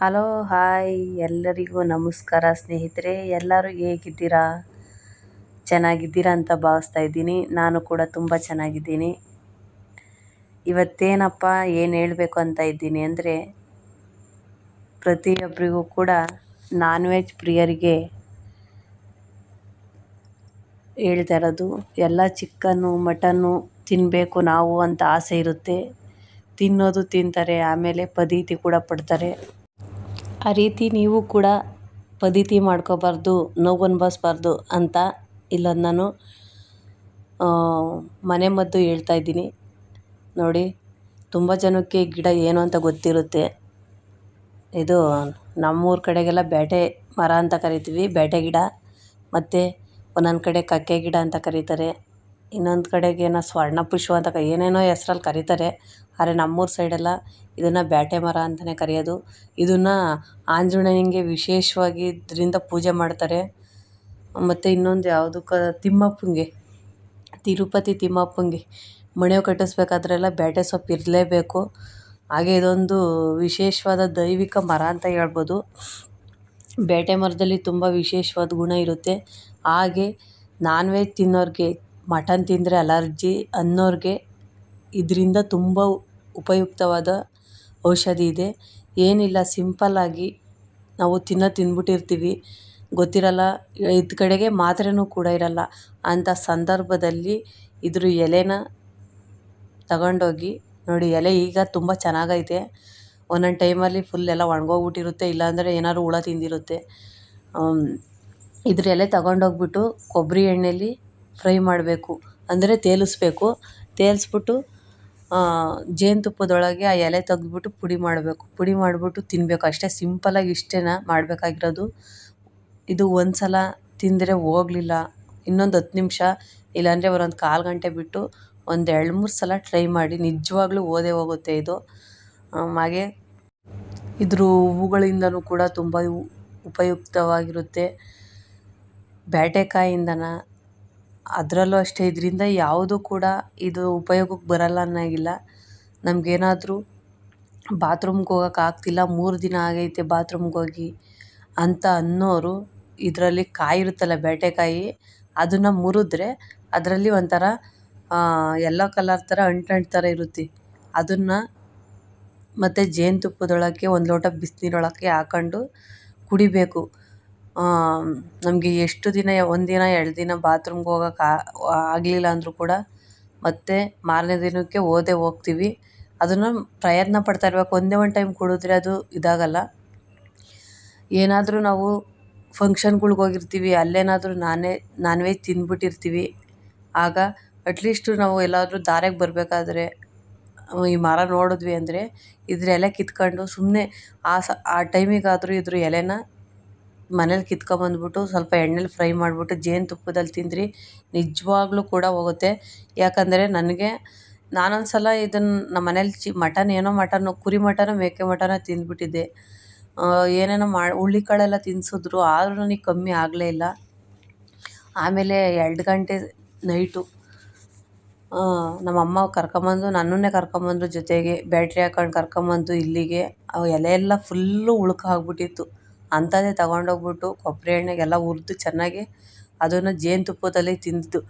Hello hi ಎಲ್ಲರಿಗೂ ನಮಸ್ಕಾರ ಸ್ನೇಹಿತರೆ. ಎಲ್ಲರೂ ಹೇಗಿದ್ದೀರಾ? ಚೆನ್ನಾಗಿದ್ದೀರಾ ಅಂತ ಭಾವಿಸ್ತಾ ಇದ್ದೀನಿ. ನಾನು ಕೂಡ ತುಂಬ ಚೆನ್ನಾಗಿದ್ದೀನಿ. ಇವತ್ತೇನಪ್ಪ, ಏನು ಹೇಳಬೇಕು ಅಂತ ಇದ್ದೀನಿ ಅಂದರೆ ಪ್ರತಿಯೊಬ್ಬರಿಗೂ ಕೂಡ ನಾನ್ ವೆಜ್ ಪ್ರಿಯರಿಗೆ ಹೇಳ್ತಾ ಇರೋದು, ಎಲ್ಲ ಚಿಕನ್ನು ಮಟನ್ನು ತಿನ್ನಬೇಕು ನಾವು ಅಂತ ಆಸೆ ಇರುತ್ತೆ. ತಿನ್ನೋದು ತಿಂತಾರೆ, ಆಮೇಲೆ ಪದೀತಿ ಕೂಡ ಪಡ್ತಾರೆ. ಆ ರೀತಿ ನೀವು ಕೂಡ ಪದ್ಧತಿ ಮಾಡ್ಕೋಬಾರ್ದು, ನೋವು ಅನ್ಭವಿಸ್ಬಾರ್ದು ಅಂತ ಇಲ್ಲ ನಾನು ಮನೆ ಮದ್ದು ಹೇಳ್ತಾ ಇದ್ದೀನಿ. ನೋಡಿ, ತುಂಬ ಜನಕ್ಕೆ ಗಿಡ ಏನು ಅಂತ ಗೊತ್ತಿರುತ್ತೆ. ಇದು ನಮ್ಮೂರ ಕಡೆಗೆಲ್ಲ ಬೇಟೆ ಮರ ಅಂತ ಕರಿತೀವಿ ಬೇಟೆ ಗಿಡ. ಮತ್ತು ಒಂದೊಂದು ಕಡೆ ಕಕ್ಕೆ ಗಿಡ ಅಂತ ಕರೀತಾರೆ. ಇನ್ನೊಂದು ಕಡೆಗೆ ಏನೋ ಸ್ವರ್ಣ ಪುಷ್ಪ ಅಂತ ಏನೇನೋ ಹೆಸ್ರಲ್ಲಿ ಕರೀತಾರೆ. ಆದರೆ ನಮ್ಮೂರ ಸೈಡೆಲ್ಲ ಇದನ್ನು ಬ್ಯಾಟೆ ಮರ ಅಂತಲೇ ಕರೆಯೋದು. ಇದನ್ನು ಆಂಜನೇಯನಿಗೆ ವಿಶೇಷವಾಗಿ ಇದರಿಂದ ಪೂಜೆ ಮಾಡ್ತಾರೆ. ಮತ್ತು ಇನ್ನೊಂದು ಯಾವುದಕ್ಕೆ ತಿಮ್ಮಪ್ಪನಿಗೆ ತಿರುಪತಿ ತಿಮ್ಮಪ್ಪನಿಗೆ ಮಣೆ ಕಟ್ಟಿಸ್ಬೇಕಾದ್ರೆಲ್ಲ ಬ್ಯಾಟೆ ಸೊಪ್ಪು ಇರಲೇಬೇಕು. ಹಾಗೆ ಇದೊಂದು ವಿಶೇಷವಾದ ದೈವಿಕ ಮರ ಅಂತ ಹೇಳ್ಬೋದು. ಬೇಟೆ ಮರದಲ್ಲಿ ತುಂಬ ವಿಶೇಷವಾದ ಗುಣ ಇರುತ್ತೆ. ಹಾಗೆ ನಾನ್ ವೆಜ್ ತಿನ್ನೋರಿಗೆ ಮಟನ್ ತಿಂದರೆ ಅಲರ್ಜಿ ಅನ್ನೋರಿಗೆ ಇದರಿಂದ ತುಂಬ ಉಪಯುಕ್ತವಾದ ಔಷಧಿ ಇದೆ. ಏನಿಲ್ಲ ಸಿಂಪಲ್ಲಾಗಿ ನಾವು ತಿನ್ನೋ ತಿಂದ್ಬಿಟ್ಟಿರ್ತೀವಿ. ಗೊತ್ತಿರಲ್ಲ, ಇದು ಕಡೆಗೆ ಮಾತ್ರೆನೂ ಕೂಡ ಇರಲ್ಲ. ಅಂಥ ಸಂದರ್ಭದಲ್ಲಿ ಇದ್ರ ಎಲೆನ ತಗೊಂಡೋಗಿ ನೋಡಿ, ಎಲೆ ಈಗ ತುಂಬ ಚೆನ್ನಾಗೈತೆ. ಒಂದೊಂದು ಟೈಮಲ್ಲಿ ಫುಲ್ ಎಲ್ಲ ಒಣಗೋಗ್ಬಿಟ್ಟಿರುತ್ತೆ, ಇಲ್ಲಾಂದರೆ ಏನಾದ್ರು ಹುಳ ತಿಂದಿರುತ್ತೆ. ಇದ್ರ ಎಲೆ ತಗೊಂಡೋಗ್ಬಿಟ್ಟು ಕೊಬ್ಬರಿ ಎಣ್ಣೆಲಿ ಫ್ರೈ ಮಾಡಬೇಕು. ಅಂದರೆ ತೇಲಿಸ್ಬೇಕು. ತೇಲಿಸ್ಬಿಟ್ಟು ಜೇನುತುಪ್ಪದೊಳಗೆ ಆ ಎಲೆ ತೆಗ್ದ್ಬಿಟ್ಟು ಪುಡಿ ಮಾಡಬೇಕು. ಪುಡಿ ಮಾಡಿಬಿಟ್ಟು ತಿನ್ನಬೇಕು ಅಷ್ಟೇ ಸಿಂಪಲ್ಲಾಗಿ ಇಷ್ಟೇನಾ ಮಾಡಬೇಕಾಗಿರೋದು. ಇದು ಒಂದು ಸಲ ತಿಂದರೆ ಹೋಗ್ಲಿಲ್ಲ. ಇನ್ನೊಂದು ಹತ್ತು ನಿಮಿಷ, ಇಲ್ಲಾಂದರೆ ಒಂದೊಂದು ಕಾಲು ಗಂಟೆ ಬಿಟ್ಟು ಒಂದು ಎರಡು ಮೂರು ಸಲ ಟ್ರೈ ಮಾಡಿ. ನಿಜವಾಗ್ಲೂ ಓದೇ ಹೋಗುತ್ತೆ ಇದು. ಹಾಗೆ ಇದ್ರ ಹೂವುಗಳಿಂದನೂ ಕೂಡ ತುಂಬ ಉಪಯುಕ್ತವಾಗಿರುತ್ತೆ. ಬ್ಯಾಟೆಕಾಯಿಂದನ ಅದರಲ್ಲೂ ಅಷ್ಟೇ. ಇದರಿಂದ ಯಾವುದೂ ಕೂಡ ಇದು ಉಪಯೋಗಕ್ಕೆ ಬರಲ್ಲ ಅನ್ನೋಂಗಿಲ್ಲ. ನಮಗೇನಾದ್ರೂ ಬಾತ್ರೂಮ್ಗೆ ಹೋಗಕ್ಕೆ ಆಗ್ತಿಲ್ಲ, ಮೂರು ದಿನ ಆಗೈತೆ ಬಾತ್ರೂಮ್ಗೆ ಹೋಗಿ ಅಂತ ಅನ್ನೋರು ಇದರಲ್ಲಿ ಕಾಯಿ ಇರುತ್ತಲ್ಲ ಬೇಟೆಕಾಯಿ, ಅದನ್ನು ಮುರಿದ್ರೆ ಅದರಲ್ಲಿ ಒಂಥರ ಯೆಲ್ಲೋ ಕಲರ್ ಥರ ಅಂಟು ಅಂಟು ಥರ ಇರುತ್ತೆ. ಅದನ್ನು ಮತ್ತು ಜೇನುತುಪ್ಪದೊಳಕ್ಕೆ, ಒಂದು ಲೋಟ ಬಿಸಿನೀರೊಳಕ್ಕೆ ಹಾಕೊಂಡು ಕುಡಿಬೇಕು. ನಮಗೆ ಎಷ್ಟು ದಿನ ಒಂದಿನ ದಿನ, ಎರಡು ದಿನ ಬಾತ್ರೂಮ್ಗೆ ಹೋಗಕ್ಕೆ ಆಗಲಿಲ್ಲ ಅಂದರೂ ಕೂಡ ಮತ್ತೆ ಮಾರನೇ ದಿನಕ್ಕೆ ಹೋದೇ ಹೋಗ್ತೀವಿ. ಅದನ್ನು ಪ್ರಯತ್ನ ಪಡ್ತಾ ಇರ್ಬೇಕು. ಒಂದೇ ಒಂದು ಟೈಮ್ ಕುಡಿದ್ರೆ ಅದು ಇದಾಗಲ್ಲ. ಏನಾದರೂ ನಾವು ಫಂಕ್ಷನ್ಗಳ್ಗೆ ಹೋಗಿರ್ತೀವಿ, ಅಲ್ಲೇನಾದರೂ ನಾನೇ ನಾನ್ ವೆಜ್ ತಿಂದ್ಬಿಟ್ಟಿರ್ತೀವಿ. ಆಗ ಅಟ್ಲೀಸ್ಟು ನಾವು ಎಲ್ಲಾದರೂ ದಾರ್ಯಾಗೆ ಬರಬೇಕಾದ್ರೆ ಈ ಮರ ನೋಡಿದ್ವಿ ಅಂದರೆ ಇದ್ರ ಎಲೆ ಕಿತ್ಕೊಂಡು ಸುಮ್ಮನೆ ಆ ಸ, ಆ ಟೈಮಿಗಾದರೂ ಇದ್ರ ಎಲೆನ ಮನೇಲಿ ಕಿತ್ಕೊಂಬಂದ್ಬಿಟ್ಟು ಸ್ವಲ್ಪ ಎಣ್ಣೆಲಿ ಫ್ರೈ ಮಾಡಿಬಿಟ್ಟು ಜೇನುತುಪ್ಪದಲ್ಲಿ ತಿಂದ್ರಿ ನಿಜವಾಗ್ಲೂ ಕೂಡ ಹೋಗುತ್ತೆ. ಯಾಕಂದರೆ ನನಗೆ ನಾನೊಂದು ಸಲ ಇದನ್ನು ನಮ್ಮ ಮನೇಲಿ ಚಿ ಮಟನ್ ಏನೋ ಮಟನ್ನು, ಕುರಿ ಮಟನೋ, ಮೇಕೆ ಮಟನೋ ತಿಂದ್ಬಿಟ್ಟಿದ್ದೆ. ಏನೇನೋ ಮಾಡಿ ಹುಳ್ಳಿಕಾಳೆಲ್ಲ ತಿನ್ನಿಸಿದ್ರು ಆದರೂ ನನಗೆ ಕಮ್ಮಿ ಆಗಲೇ ಇಲ್ಲ. ಆಮೇಲೆ ಎರಡು ಗಂಟೆ ನೈಟು ನಮ್ಮ ಅಮ್ಮ ಕರ್ಕೊಂಬಂದು, ನನ್ನನ್ನೇ ಕರ್ಕೊಂಬಂದ್ರು ಜೊತೆಗೆ. ಬ್ಯಾಟ್ರಿ ಹಾಕೊಂಡು ಕರ್ಕೊಂಬಂದು ಇಲ್ಲಿಗೆ. ಎಲೆ ಎಲ್ಲ ಫುಲ್ಲು ಉಳ್ಕಾಗ್ಬಿಟ್ಟಿತ್ತು. ಅಂಥದ್ದೇ ತಗೊಂಡೋಗ್ಬಿಟ್ಟು ಕೊಬ್ಬರಿ ಎಣ್ಣೆಗೆಲ್ಲ ಹುರ್ದು ಚೆನ್ನಾಗಿ ಅದನ್ನು ಜೇನುತುಪ್ಪದಲ್ಲಿ ತಿಂದಿದ್ದು.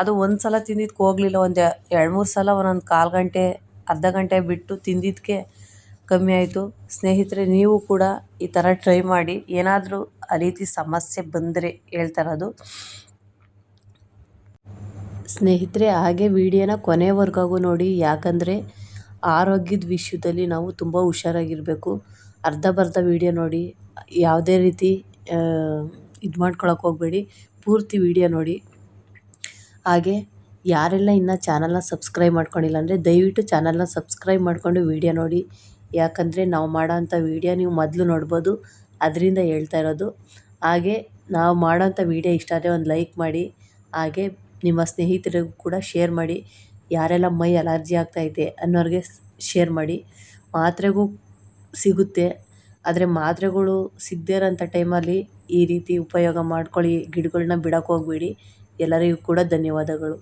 ಅದು ಒಂದು ಸಲ ತಿಂದಿದ್ದಕ್ಕೆ ಹೋಗಲಿಲ್ಲ, ಒಂದು ಎರಡು ಮೂರು ಸಲ ಒಂದೊಂದು ಕಾಲು ಗಂಟೆ, ಅರ್ಧ ಗಂಟೆ ಬಿಟ್ಟು ತಿಂದಿದ್ದಕ್ಕೆ ಕಮ್ಮಿ ಆಯಿತು. ಸ್ನೇಹಿತರೆ, ನೀವು ಕೂಡ ಈ ಥರ ಟ್ರೈ ಮಾಡಿ, ಏನಾದರೂ ಆ ರೀತಿ ಸಮಸ್ಯೆ ಬಂದರೆ ಹೇಳ್ತಾರದು ಸ್ನೇಹಿತರೆ, ಹಾಗೆ ವಿಡಿಯೋನ ಕೊನೆವರೆಗೂ ನೋಡಿ, ಯಾಕಂದರೆ ಆರೋಗ್ಯದ ವಿಷಯದಲ್ಲಿ ನಾವು ತುಂಬ ಹುಷಾರಾಗಿರಬೇಕು. ಅರ್ಧ ಬರ್ಧ ವೀಡಿಯೋ ನೋಡಿ ಯಾವುದೇ ರೀತಿ ಇದು ಮಾಡ್ಕೊಳಕ್ಕೆ ಹೋಗಬೇಡಿ. ಪೂರ್ತಿ ವೀಡಿಯೋ ನೋಡಿ. ಹಾಗೆ ಯಾರೆಲ್ಲ ಇನ್ನೂ ಚಾನಲ್ನ ಸಬ್ಸ್ಕ್ರೈಬ್ ಮಾಡ್ಕೊಂಡಿಲ್ಲ ಅಂದರೆ ದಯವಿಟ್ಟು ಚಾನಲ್ನ ಸಬ್ಸ್ಕ್ರೈಬ್ ಮಾಡಿಕೊಂಡು ವೀಡಿಯೋ ನೋಡಿ. ಯಾಕಂದರೆ ನಾವು ಮಾಡೋಂಥ ವೀಡಿಯೋ ನೀವು ಮೊದಲು ನೋಡ್ಬೋದು, ಅದರಿಂದ ಹೇಳ್ತಾ ಇರೋದು. ಹಾಗೆ ನಾವು ಮಾಡೋಂಥ ವೀಡಿಯೋ ಇಷ್ಟ ಆದರೆ ಒಂದು ಲೈಕ್ ಮಾಡಿ. ಹಾಗೆ ನಿಮ್ಮ ಸ್ನೇಹಿತರಿಗೂ ಕೂಡ ಶೇರ್ ಮಾಡಿ. ಯಾರೆಲ್ಲ ಮೈ ಅಲರ್ಜಿ ಆಗ್ತಾಯಿದೆ ಅನ್ನೋರಿಗೆ ಶೇರ್ ಮಾಡಿ. ಮಾತ್ರೆಗೂ ಸಿಗುತ್ತೆ. ಆದರೆ ಮಾತ್ರೆಗಳು ಸಿಗದೇ ಟೈಮಲ್ಲಿ ಈ ರೀತಿ ಉಪಯೋಗ ಮಾಡ್ಕೊಳ್ಳಿ ಗಿಡಗಳ್ನ ಹೋಗಬೇಡಿ. ಎಲ್ಲರಿಗೂ ಕೂಡ ಧನ್ಯವಾದಗಳು.